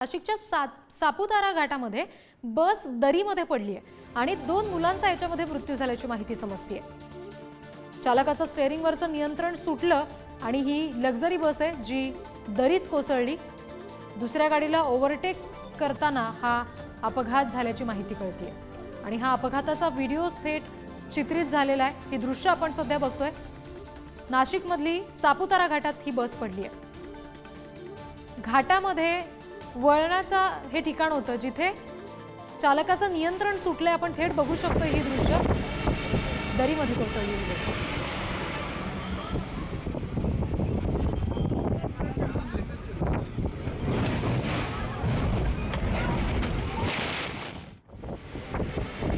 नाशिकच्या सात सापुतारा घाटामध्ये बस दरीमध्ये पडली आहे आणि दोन मुलांचा याच्यामध्ये मृत्यू झाल्याची माहिती समजते चालकाचं स्टेअरिंगवरचं नियंत्रण सुटलं आणि ही लक्झरी बस आहे जी दरीत कोसळली. दुसऱ्या गाडीला ओव्हरटेक करताना हा अपघात झाल्याची माहिती कळते आणि हा अपघाताचा व्हिडिओ थेट चित्रित झालेला आहे. ही दृश्य आपण सध्या बघतोय. नाशिकमधली सापुतारा घाटात ही बस पडली आहे. घाटामध्ये वळणाचा हे ठिकाण होतं जिथे चालकाचं नियंत्रण सुटलंय. आपण थेट बघू शकतो ही दृश्य. दरीमध्ये कोसळली बस.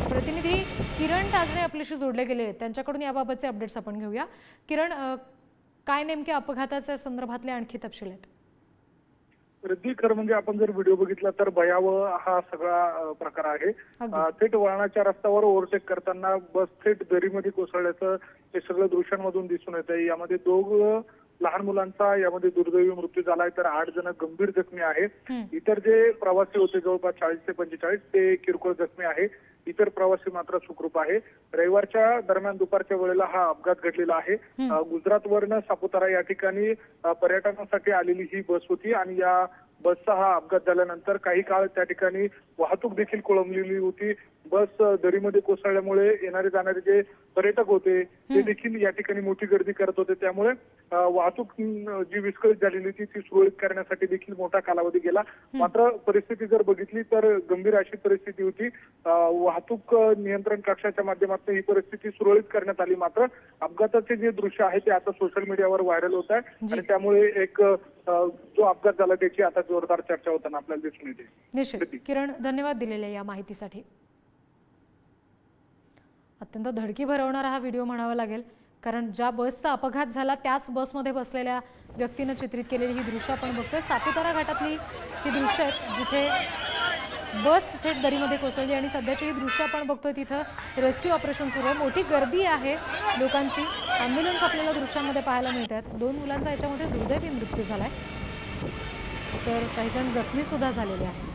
प्रतिनिधी किरण ताजणे आपल्याशी जोडले गेले आहेत. त्यांच्याकडून याबाबतचे अपडेट्स आपण घेऊया. किरण काय नेमक्या अपघाताच्या संदर्भातले आणखी तपशील आहेत? वृद्धी खरं म्हणजे आपण जर व्हिडिओ बघितला तर भयावह हा सगळा प्रकार आहे. थेट वळणाच्या रस्त्यावर ओव्हरटेक करताना बस थेट दरीमध्ये कोसळल्याचं हे सगळं दृश्यांमधून दिसून येत आहे यामध्ये दोघ लहान मुलांचा यामध्ये दुर्दैवी मृत्यू झालाय तर आठ जण गंभीर जखमी आहेत. इतर जे प्रवासी होते जवळपास चाळीस ते पंचेचाळीस ते किरकोळ जखमी आहे. इतर प्रवासी मात्र सुखरूप आहे. रविवारच्या दरम्यान दुपारच्या वेळेला हा अपघात घडलेला आहे. अ, गुजरातवरनं सापुतारा या ठिकाणी पर्यटनासाठी आलेली ही बस होती आणि या बसचा हा अपघात झाल्यानंतर काही काळ त्या ठिकाणी वाहतूक देखील कोळंबलेली होती. बस दरीमध्ये कोसळल्यामुळे येणारे जाणारे जे पर्यटक होते ते देखील या ठिकाणी मोठी गर्दी करत होते. त्यामुळे वाहतूक जी विस्कळीत झालेली होती ती सुरळीत करण्यासाठी देखील मोठा कालावधी गेला. मात्र परिस्थिती जर बघितली तर गंभीर अशी परिस्थिती होती. वाहतूक नियंत्रण कक्षाच्या माध्यमातून ही परिस्थिती सुरळीत करण्यात आली. मात्र अपघाताचे जे दृश्य आहे ते आता सोशल मीडियावर व्हायरल होत आहे. आणि त्यामुळे एक जो अपघात झाला त्याची आता जोरदार चर्चा होताना आपल्याला दिसून येते. किरण धन्यवाद दिलेल्या या माहितीसाठी. अत्यंत धडकी भरवणारा हा व्हिडिओ म्हणावा लागेल. कारण ज्या बसचा अपघात झाला त्याच बसमध्ये बसलेल्या व्यक्तीनं चित्रित केलेली ही दृश्य आपण बघतोय. सापुतारा घाटातली ही दृश्य आहेत जिथे बस थेट दरीमध्ये कोसळली आणि सध्याची ही दृश्य आपण बघतोय तिथं रेस्क्यू ऑपरेशन सुरू आहे. मोठी गर्दी आहे लोकांची. ॲम्ब्युलन्स आपल्याला दृश्यांमध्ये पाहायला मिळत आहेत. दोन मुलांचा याच्यामध्ये दुर्दैवी मृत्यू झालाय. तर काही जण जखमी सुद्धा झालेले आहे